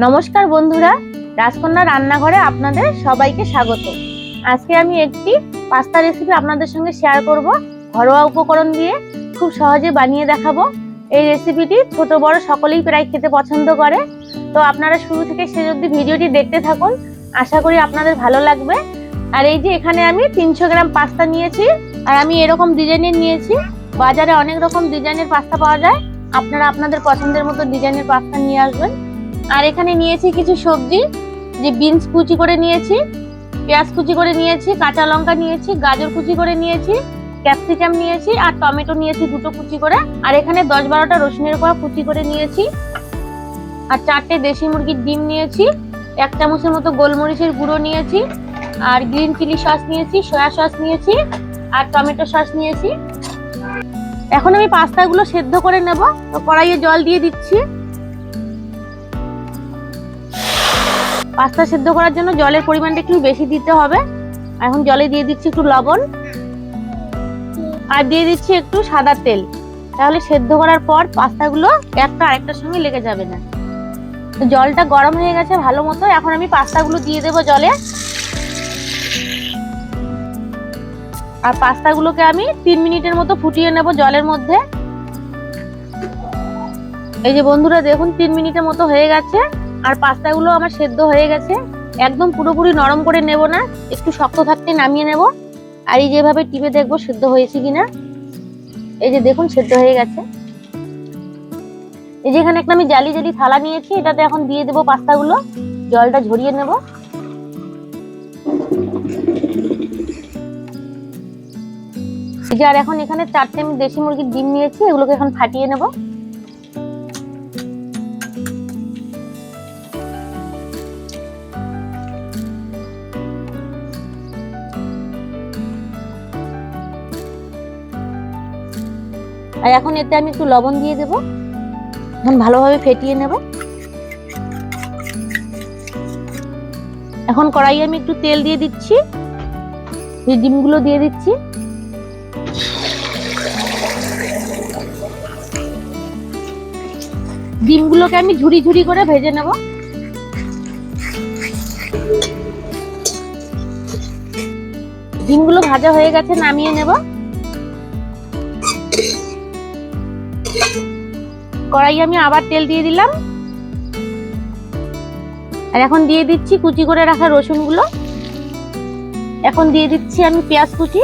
নমস্কার বন্ধুরা, রাজকন্যা রান্নাঘরে আপনাদের সবাইকে স্বাগত। আজকে আমি একটি পাস্তা রেসিপি আপনাদের সঙ্গে শেয়ার করব, ঘরোয়া উপকরণ দিয়ে খুব সহজে বানিয়ে দেখাবো। এই রেসিপিটি ছোট, বড় সকলেই প্রায় খেতে পছন্দ করে। তো আপনারা শুরু থেকে শেষ অবধি ভিডিওটি দেখতে থাকুন, আশা করি আপনাদের ভালো লাগবে। আর এই যে এখানে আমি তিনশো গ্রাম পাস্তা নিয়েছি, আর আমি এরকম ডিজাইনের নিয়েছি। বাজারে অনেক রকম ডিজাইনের পাস্তা পাওয়া যায়। আপনারা আপনাদের পছন্দের মতো ডিজাইনের পাস্তা নিয়ে আসবেন। আর এখানে নিয়েছি কিছু সবজি, যে বিনস কুচি করে নিয়েছি, পেঁয়াজ কুচি করে নিয়েছি, কাঁচা লঙ্কা নিয়েছি, গাজর কুচি করে নিয়েছি, ক্যাপসিকাম নিয়েছি আর টমেটো নিয়েছি দুটো কুচি করে। আর এখানে দশ বারোটা রসুনের কোয়া কুচি করে নিয়েছি। আর চারটে দেশি মুরগির ডিম নিয়েছি, এক চামচের মতো গোলমরিচের গুঁড়ো নিয়েছি, আর গ্রিন চিলি সস নিয়েছি, সয়া সস নিয়েছি, আর টমেটো সস নিয়েছি। এখন আমি পাস্তাগুলো সেদ্ধ করে নেব। তো কড়াইয়ে জল দিয়ে দিচ্ছি। পাস্তা সেদ্ধ করার জন্য জলের পরিমাণটা একটু বেশি দিতে হবে। এখন জলে দিয়ে দিচ্ছি একটু লবণ। আর দিয়ে দিচ্ছি একটু সাদা তেল। তাহলে সেদ্ধ করার পর পাস্তাগুলো একটা আরেকটার সঙ্গে লেগে যাবে না। জলটা গরম হয়ে গেছে ভালো মতো। এখন আমি পাস্তাগুলো দিয়ে দেবো জলে। আর পাস্তাগুলোকে আমি তিন মিনিটের মতো ফুটিয়ে নেব জলের মধ্যে। এই যে বন্ধুরা, দেখুন, তিন মিনিটের মতো হয়ে গেছে। আর পাস্তাগুলো আমার সেদ্ধ হয়ে গেছে। একদম পুরোপুরি নরম করে নেব না, একটু শক্ত থাকতে নামিয়ে নেব। আর এই যেভাবে টিপে দেখব সেদ্ধ হয়েছে কিনা। এই যে দেখুন, সেদ্ধ হয়ে গেছে। এই যে এখানে একটা আমি জালি জালি থালা নিয়েছি, এটাতে এখন দিয়ে দেবো পাস্তাগুলো। জলটা ঝরিয়ে নেব। এই যে আর এখন এখানে চারটে আমি দেশি মুরগির ডিম নিয়েছি, এগুলোকে এখন ফাটিয়ে নেব। আর এখন এতে আমি একটু লবণ দিয়ে দেব। এখন ভালোভাবে ফেটিয়ে নেব। এখন কড়াইয়ে আমি একটু তেল দিয়ে দিচ্ছি। ডিমগুলো দিয়ে দিচ্ছি। ডিমগুলোকে আমি ঝুড়ি ঝুড়ি করে ভেজে নেব। ডিমগুলো ভাজা হয়ে গেছে, নামিয়ে নেব। কড়াই আমি আবার তেল দিয়ে দিলাম। আর এখন দিয়ে দিচ্ছি কুচি করে রাখা রসুনগুলো। এখন দিয়ে দিচ্ছি আমি পেঁয়াজ কুচি।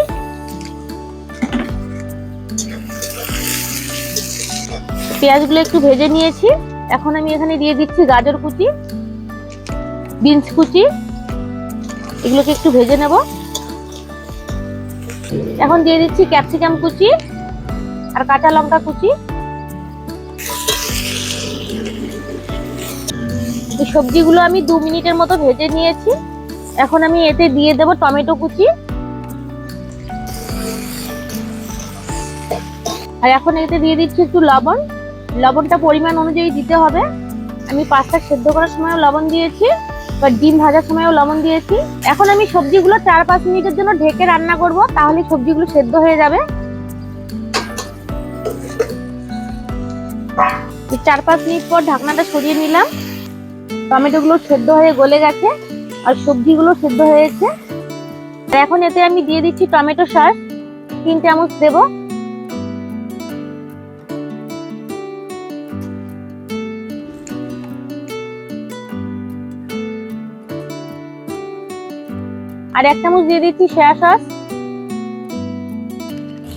পেঁয়াজগুলো একটু ভেজে নিয়েছি। এখন আমি এখানে দিয়ে দিচ্ছি গাজর কুচি, বিনস কুচি। এগুলোকে একটু ভেজে নেব। এখন দিয়ে দিচ্ছি ক্যাপসিকাম কুচি আর কাঁচা লঙ্কা কুচি। সবজিগুলো আমি দু মিনিটের মতো ভেজে নিয়েছি, এখন আমি এতে দিয়ে দেব টমেটো কুচি। আর এখন এতে দিয়ে দিচ্ছি একটু লবণ। লবণটা পরিমাণ অনুযায়ী দিতে হবে। আমি পাস্তা সেদ্ধ করার সময়ও লবণ দিয়েছি, বা ডিম ভাজার সময়ও লবণ দিয়েছি। এখন আমি সবজিগুলো চার পাঁচ মিনিটের জন্য ঢেকে রান্না করব, তাহলে সবজিগুলো সেদ্ধ হয়ে যাবে। চার পাঁচ মিনিট পর ঢাকনাটা সরিয়ে নিলাম। টমেটোগুলো সেদ্ধ হয়ে গলে গেছে আর সবজিগুলো সেদ্ধ হয়েছে। এখন এতে আমি দিয়ে দিচ্ছি টমেটো সস তিন চামচ দেব। আর এক চামচ দিয়ে দিচ্ছি সয়া সস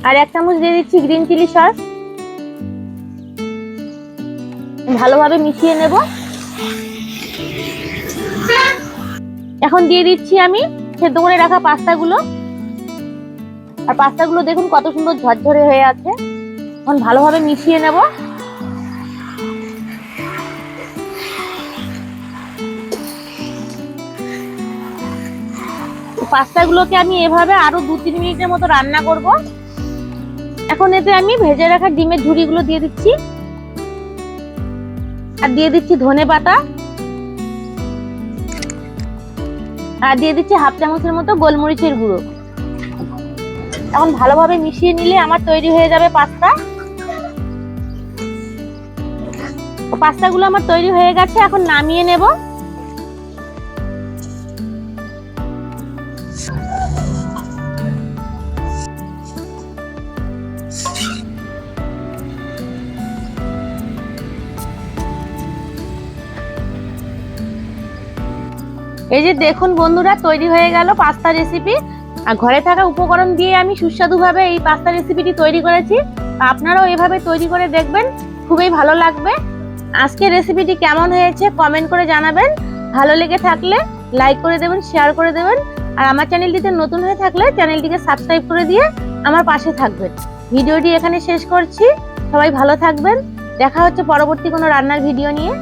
আর এক চামচ দিয়ে দিচ্ছি গ্রিন চিলি সস ভালোভাবে মিশিয়ে নেব। এখন দিয়ে দিচ্ছি আমি সেদ্ধ করে রাখা পাস্তাগুলো। আর পাস্তাগুলো দেখুন কত সুন্দর ঝরঝরে হয়ে আছে। এখন ভালোভাবে মিশিয়ে নেব। পাস্তাগুলোকে আমি এভাবে আরও দু তিন মিনিটের মতো রান্না করব। এখন এতে আমি ভেজে রাখা ডিমের ঝুড়িগুলো দিয়ে দিচ্ছি। আর দিয়ে দিচ্ছি ধনে পাতা। আর দিয়ে দিচ্ছি হাফ চামচের মতো গোলমরিচের গুঁড়ো। এখন ভালোভাবে মিশিয়ে নিলে আমার তৈরি হয়ে যাবে পাস্তা। পাস্তাগুলো আমার তৈরি হয়ে গেছে, এখন নামিয়ে নেব। এই যে দেখুন বন্ধুরা, তৈরি হয়ে গেল পাস্তা রেসিপি আর ঘরে থাকা উপকরণ দিয়ে আমি সুস্বাদুভাবে এই পাস্তা রেসিপিটি তৈরি করেছি। আপনারাও এভাবে তৈরি করে দেখবেন, খুবই ভালো লাগবে। আজকের রেসিপিটি কেমন হয়েছে কমেন্ট করে জানাবেন। ভালো লেগে থাকলে লাইক করে দেবেন শেয়ার করে দেবেন। আর আমার চ্যানেলটিতে নতুন হয়ে থাকলে চ্যানেলটিকে সাবস্ক্রাইব করে দিয়ে আমার পাশে থাকবেন। ভিডিওটি এখানে শেষ করছি। সবাই ভালো থাকবেন। দেখা হচ্ছে পরবর্তী কোনো রান্নার ভিডিও নিয়ে।